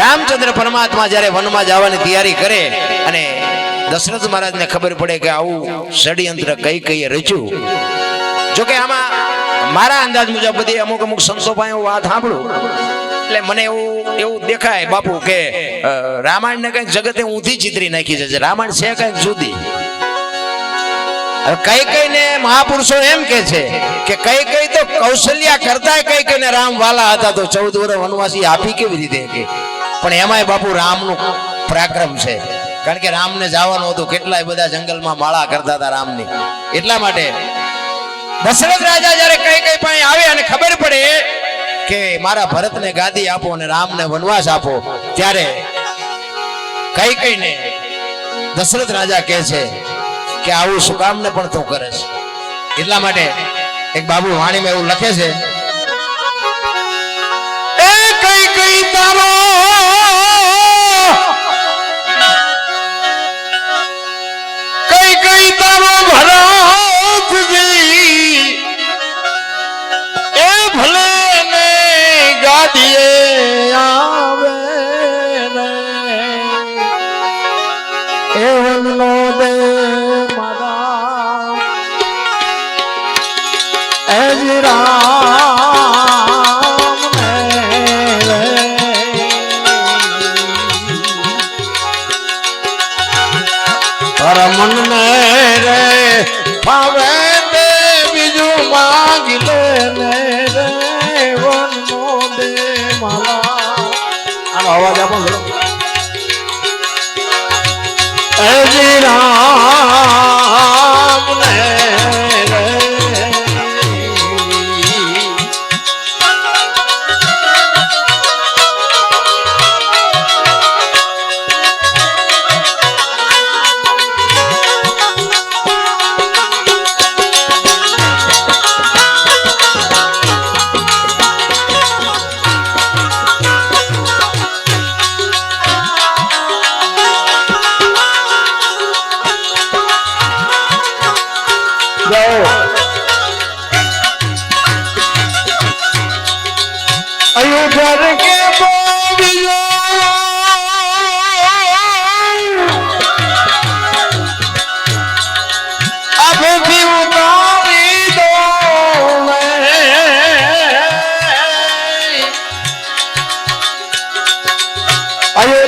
રામચંદ્ર પરમાત્મા જ્યારે વનમાં જવાની તૈયારી કરે અને દશરથ મહારાજને ખબર પડે કે આવું ષડયંત્ર કઈ કઈ રચ્યું. જોકે આમાં મારા અંદાજ મુજબ બધી અમુક અમુક સંતો પાસે વાત સાંભળું. એટલે મને એવું એવું દેખાય બાપુ કે રામાયણને કંઈક જગતે ઊંધી ચિતરી નાખી છે રામાયણ છે કંઈક જુદી. કઈ કઈ ને મહાપુરુષો એમ કે છે કે કઈ કઈ તો કૌશલ્યા કરતા કઈ કઈ ને રામ વાલા હતા, તો ચૌદ વર્ષ વનવાસી આપી કેવી રીતે કે? પણ એમાંય બાપુ રામનું પરાક્રમ છે. કારણ કે રામને જવાનું હતું, કેટલાય બધા જંગલમાં માળા કરતા હતા રામની. એટલા માટે દશરથ રાજા જ્યારે કઈ કઈ પાસે આવે અને ખબર પડે કે મારા ભરતને ગાદી આપો અને રામને વનવાસ આપો, ત્યારે કઈ કઈ ને દશરથ રાજા કહે છે કે આવું શું કામને પણ તું કરે છે? એટલા માટે એક બાબુ વાણીમાં એવું લખે છે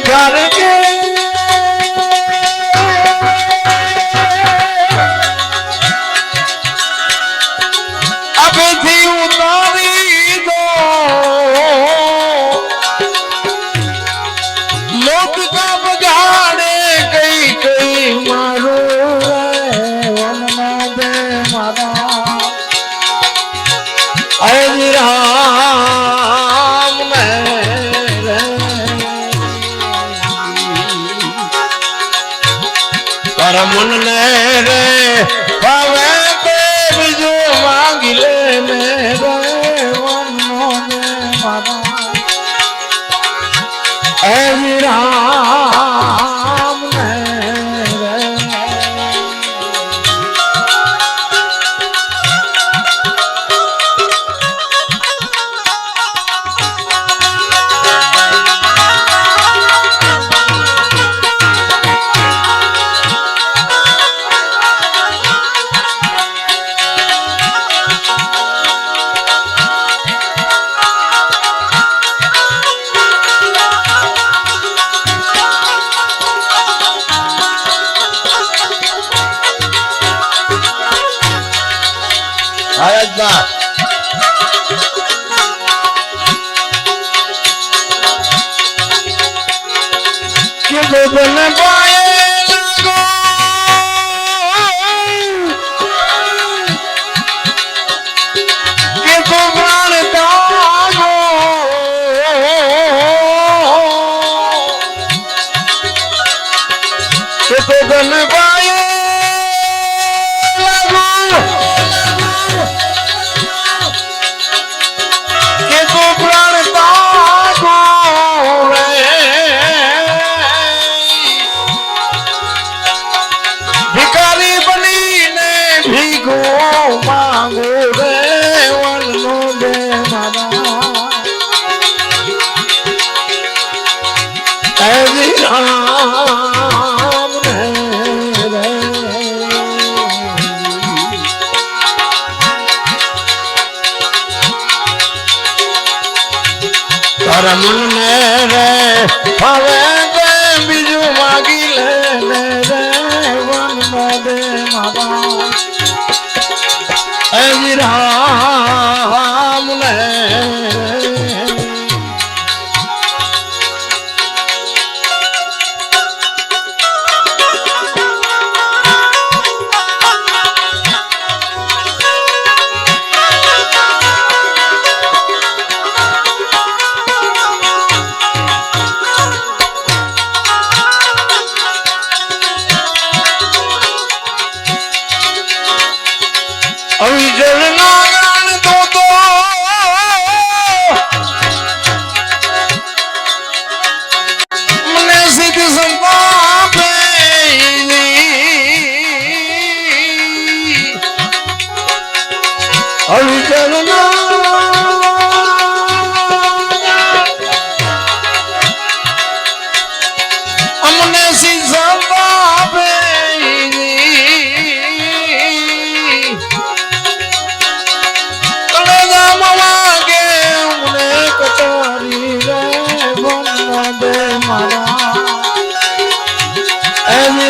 কারণে તારા મન ને રે, હવે તે બીજું માંગી લે ને રે, વનનો ને મારા. રામ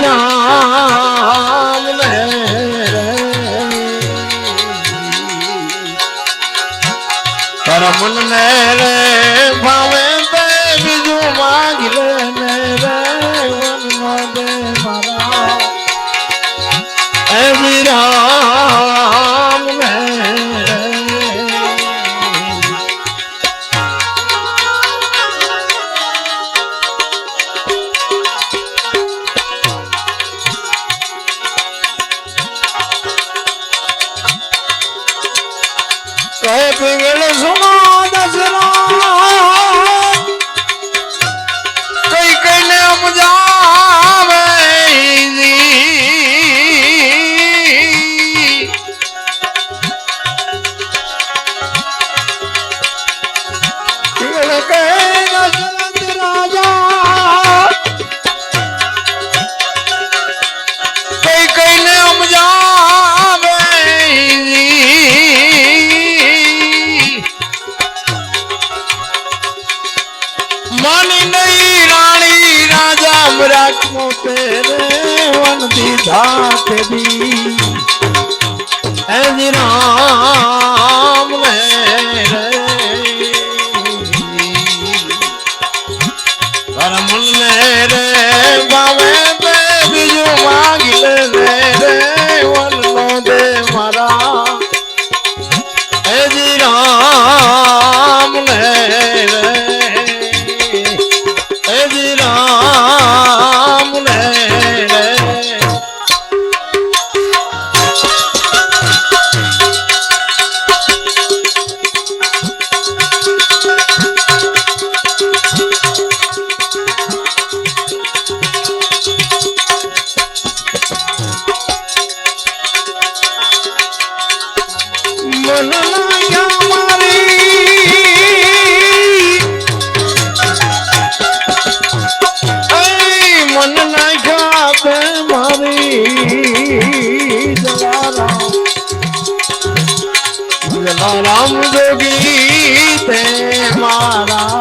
રામ ને પરમ ને રે peguei Beleza, mano. baby. Ram જોગી તે મારા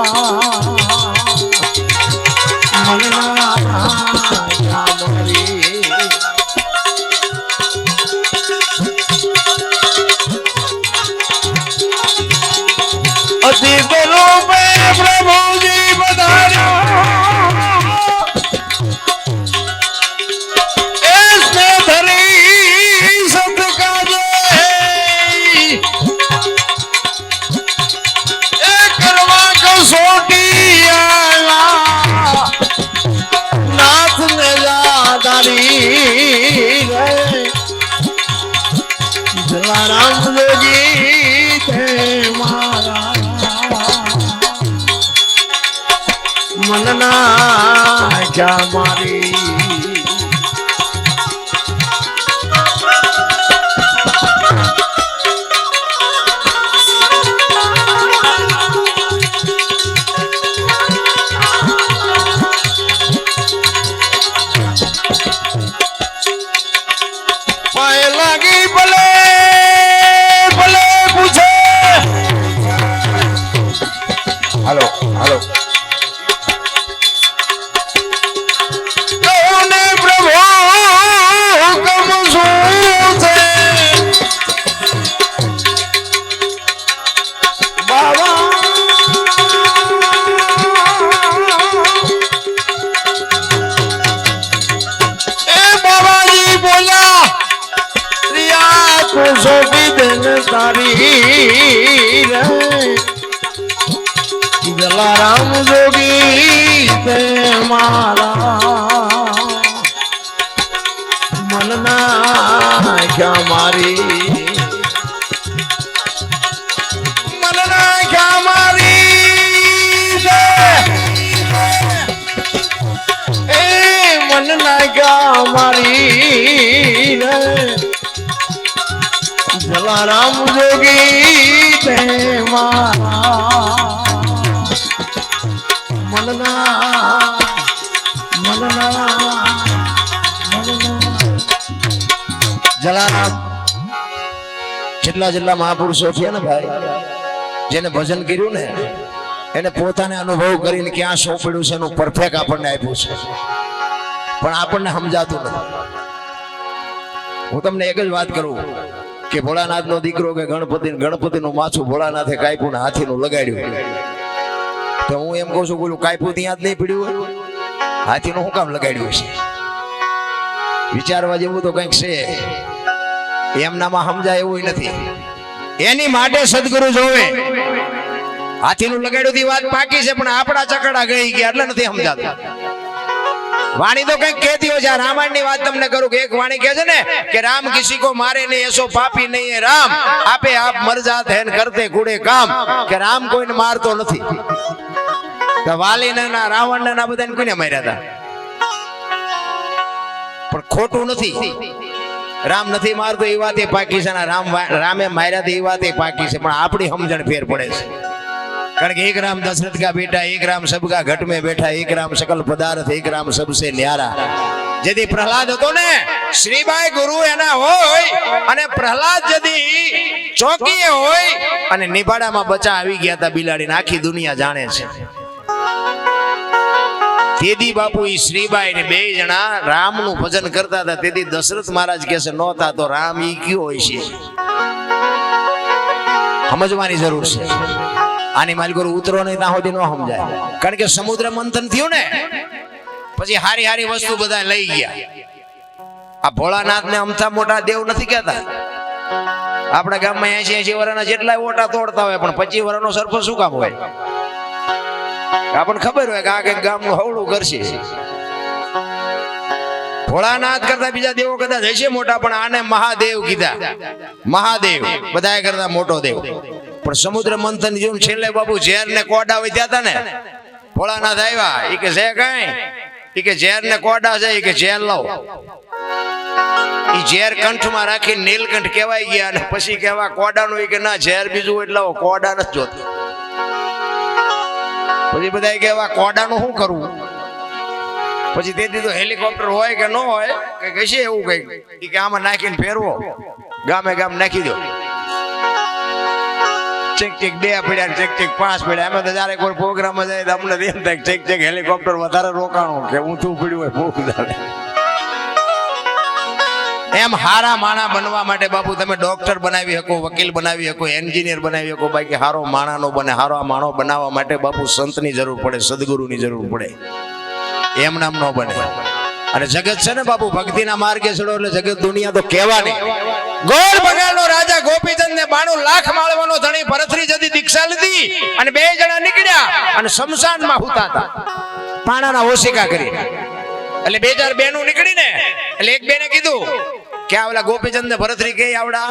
મારી જલારામ જોગી જેટલા જેટલા મહાપુરુષો છે ને ભાઈ, જેને ભજન કર્યું ને, એને પોતાને અનુભવ કરીને ક્યાં સોંપડ્યું છે એનું પરફેક્ટ આપણને આપ્યું છે. પણ આપણને સમજાતું નથી. હું તમને એક જ વાત કરું કે ભોળાનાથ નો દીકરો કે ગણપતિ ગણપતિ નું માથું ભોળાનાથે કાપ્યું ને હાથીનું લગાડ્યું. તો હું એમ કહું છું બોલું કાપ્યું ત્યાં જ નહીં પીડ્યું હોય? હાથીનું શું કામ લગાડ્યું છે વિચારવા જેવું તો કંઈક છે. એમનામાં સમજાય એવું નથી. એની માટે સદગુરુ જોવે. હાથીનું લગાડ્યું વાત પાકી છે, પણ આપણા ચકડા ગઈ ગયા એટલે નથી સમજાતું. વાણી તો કંઈક કહેતી હોય છે. રામાયણની વાત તમને કરું કે એક વાણી કહે છે ને કે રામ કિસી કો મારે નહીં, એસો પાપી નહીં રામ. આપે આપ મર જાત ને કરતે કુડે કામ. કે રામ કોઈને મારતો નથી. વાલીને ના રાવણને ના બધાને કોઈને માર્યા હતા? પણ ખોટું નથી. રામ નથી મારતો, એ વાત એ પાકી છે રામ રામે માર્યા એ વાત એ પાકી છે. પણ આપણી સમજણ ફેર પડે છે. કારણ કે એક રામ દશરથ કા બેટા એક રામ સબકા ઘટ में બેઠા, એક રામ સકલ પદાર્થ, એક રામ સબસે ન્યારા. જેથી પ્રહલાદ હતો ને શ્રીભાઈ ગુરુ એના હોય અને પ્રહલાદ જદી ચોકીએ હોય અને નિભાડામાં બચા આવી ગયા હતા બિલાડીને, આખી દુનિયા જાણે છે. તેદી બાપુ ઈ શ્રીબાઈ ને બે જણા રામનું ભજન કરતા હતા. તેથી દશરથ મહારાજ કે છે, નહોતા તો રામ ઈ કયો હોય છે સમજવાની જરૂર છે. આની માલિકો ઉતરો નહીં, ત્યાં સુધી ન સમજાય. કારણ કે સમુદ્ર મંથન થયું ને, પછી હારી હારી વસ્તુ બધા લઈ ગયા. આ ભોળાનાથ ને અમથા મોટા દેવ નથી કહેતા. આપણા ગામમાં એસી એસી વર્ષના જેટલા ઓટા તોડતા હોય, પણ પચીસ વર્ષનો સરપંચ શું કામ હોય? આપણને ખબર હોય કે આ કંઈક ગામનું હવળું કરશે. ભોળાનાથ કરતા બીજા દેવો કદાચ હશે મોટા, પણ આને મહાદેવ કીધા. મહાદેવ બધા કરતા મોટો દેવ. પણ સમુદ્ર મંથન જેવું છેલ્લે બાબુ ઝેર ને કોડા વધ્યા હતા ને. ભોળાનાથ આવ્યા એ કે છે કઈ? એ કે ઝેર ને કોડા છે. એ કે, ઝેર લાવો. એ ઝેર કંઠમાં રાખી નીલકંઠ કહેવાય ગયા અને પછી કહેવા કોડાનું ઈ કે, ના, ઝેર બીજું એટલે કોડા નથી જોતું. પછી બધા કહેવા કોડાનું શું કરવું? પછી તેથી તો હેલિકોપ્ટર હોય કે ન હોય કે કશે એવું કઈ કે, આમાં નાખીને ફેરવો. ગામે ગામ નાખી દો. ચેક ચેક બે પડ્યા ચેક ચેક પાંચ પડ્યા. અમે તો જયારે કોઈ પ્રોગ્રામ જાય અમને એમ થાય ચેક ચેક હેલિકોપ્ટર વધારે રોકાણું કે ઊંચું પડ્યું હોય બહુ વધારે. એમ હારા માણા બનવા માટે બાપુ તમે ડોક્ટર બનાવી શકો, વકીલ બનાવી શકો એન્જિનિયર બનાવી શકો. બાકી હારો માણાનો બને, હારો માણો બનાવવા માટે બાપુ સંતની જરૂર પડે, સદગુરુની જરૂર પડે. એમ નામ ન બને. અને જગત છે ને બાપુ, ભક્તિના માર્ગે ચડો એટલે જગત દુનિયા તો કહેવાની ગોળ બગાડનો રાજા ગોપીચંદ ને બાણું લાખ માળવાનો ધણી ભરતરી જતી દીક્ષા લીધી અને બે જણા નીકળ્યા અને શમશાનમાં હુતા હતા. પાણાના ઓશિકા કરી. એટલે બે બેનું નીકળી ને એટલે એક બેને કીધું કે આ ઓલા ગોપીચંદ ને ભરતરી કે આવડા.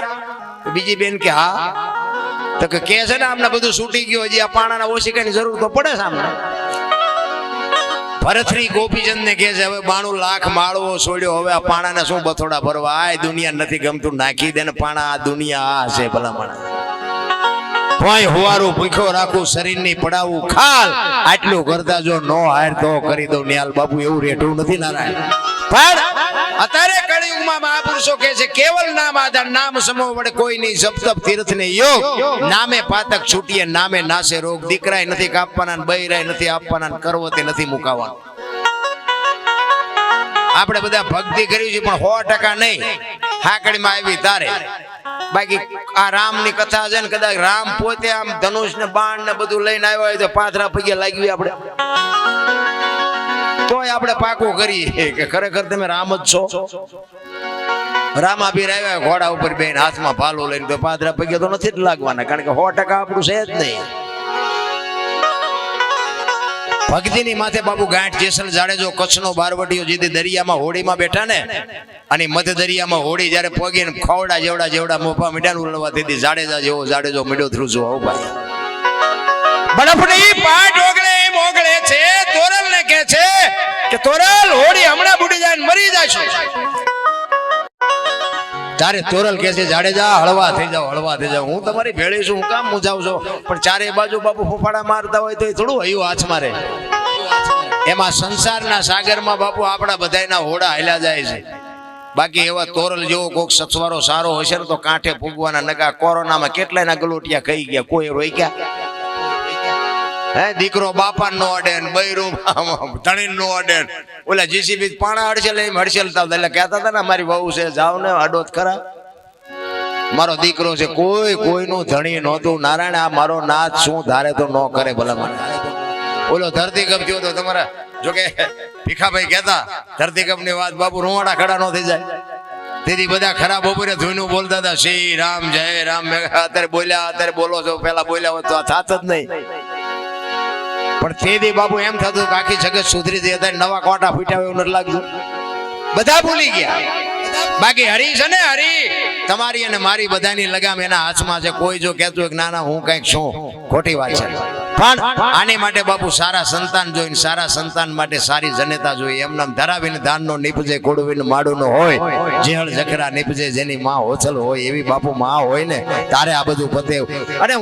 બીજી બેન કે, હા. તો કે છે ને, આમને બધું છૂટી ગયું, હજી આ પાણાના ઓશિકાની જરૂર તો પડે છે ભરતરી ગોપીચંદ ને કહે છે, હવે બાણું લાખ માળવો છોડ્યો, હવે આ પાણાને શું બથોડા ભરવા? આ દુનિયા નથી ગમતું, નાખી દે ને પાણા, આ દુનિયા આ છે ભલામણ. માણા હોવારું ભૂખ્યો રાખું, શરીરની પડાવું ખાલ. આટલું કરતા જો નો હાર તો કરી દઉં નિહાલ બાપુ, એવું રેઠું નથી નારાયણ. પણ અત્યારે કળિયુગમાં મહાપુરુષો કહે છે, કેવલ નામ આધાર, નામ સમૂહ વડે કોઈ નહીં જપ તપ તીર્થ ને યોગ નામે પાતક છૂટીએ, નામે નાશે રોગ, દીકરાય નથી કાપવાના બૈરાય નથી આપવાના કરવતે નથી મુકાવાના. આપણે બધા ભક્તિ કરી છે પણ સો ટકા નહીં. હાકડીમાં આવી તારે. બાકી આ રામની કથા છે ને, કદાચ રામ પોતે આમ ધનુષ ને બાણ ને બધું લઈને આવ્યો હોય તો પાથરા પગે લાગી આપણે. તોય આપણે પાકું કરીએ. કે ખરેખર તમે રામ જ છો. રામાભીર આવ્યા, ઘોડા ઉપર બેન હાથમાં ભાલો લઈને તો પાદરા પગે તો નથી જ લાગવાના, કારણ કે સો ટકા આપણું છે જ નહીં. ભક્તિની માથે બાબુ ગાંઠ જેસલ જાડેજો કચ્છનો બારવટીઓ જે દરિયામાં હોડીમાં બેઠા ને, અને મધ્ય દરિયામાં હોડી જ્યારે પગીને ખવડા જેવડા જેવડા મોફા મીઠાનું ઉલવા દીધી જાડેજા જેવો જાડેજો મીડો થ્રુ જો આવું ભાઈ બરફની પાટ ઓગળે ઓગળે છે તોરલ ને કે છે કે તોરલ હોડી હમણાં બુડી જાય મરી જાશો તારે તોરલ કે છે જાડેજા હળવા થઈ જાવ હળવા થઈ જાવ હું તમારી ભેળી છું, હું કામ મુજાવ છો. પણ ચારે બાજુ બાપુ ફોફાડા મારતા હોય તો એ થોડું હયું હાથ મારે. એમાં સંસારના સાગરમાં બાપુ આપણા બધાના હોડા હેલા જાય છે. બાકી એવા તોરલ જેવો કોક સચવારો સારો હશે તો કાંઠે ફૂગવાના નગા કોરોનામાં કેટલાયના ગલોટિયા ખાઈ ગયા, કોઈ રોઈ ગયા? હે, દીકરો બાપા નો અડે બૈરું ધણી નો અડે ઓલા જીસીબી પાણા હડસેલ એમ હડસેલતા હતા એટલે કહેતા હતા ને મારી વહુ છે, જાવ ને અડો ખરા. મારો દીકરો છે, કોઈ, કોઈનું ધણી નહોતું. નારાયણ, આ મારો નાથ શું? ધારે તો ન કરે ભલા મને ઓલો ધરતીકંપ થયો તો તમારા જોકે ભીખાભાઈ કહેતા ધરતીકંપની વાત બાપુ રૂવાડા ખડા ન થઈ જાય. તેથી બધા ખરાબ બપોરે ધોઈનું બોલતા હતા, શ્રી રામ, જય રામ. અત્યારે બોલ્યા, અત્યારે બોલો છો. પેલા બોલ્યા હોય તો આ થાત જ નહીં. પણ તેથી બાબુ એમ થતું કે જગત સુધરી અત્યારે નવા કોટા ફૂટ્યા એવું નથી લાગતું બધા ભૂલી ગયા. બાકી હરી છે ને હરી. તમારી અને મારી બધાની લગામ એના હાથમાં છે. કોઈ જો કહેતું ના ના, હું કંઈક છું. ખોટી વાત છે. પણ આની માટે બાપુ સારા સંતાન જોઈને, સારા સંતાન માટે સારી જનેતા જોઈએ. એમનામ ધરાવીને ધાનનો નીપજે કોડવીને માડુનો હોય, જેહળ જખરા નીપજે, જેની માં હોથલ હોય, એવી બાપુ માં હોય ને, તારે આ બધું પતે. અને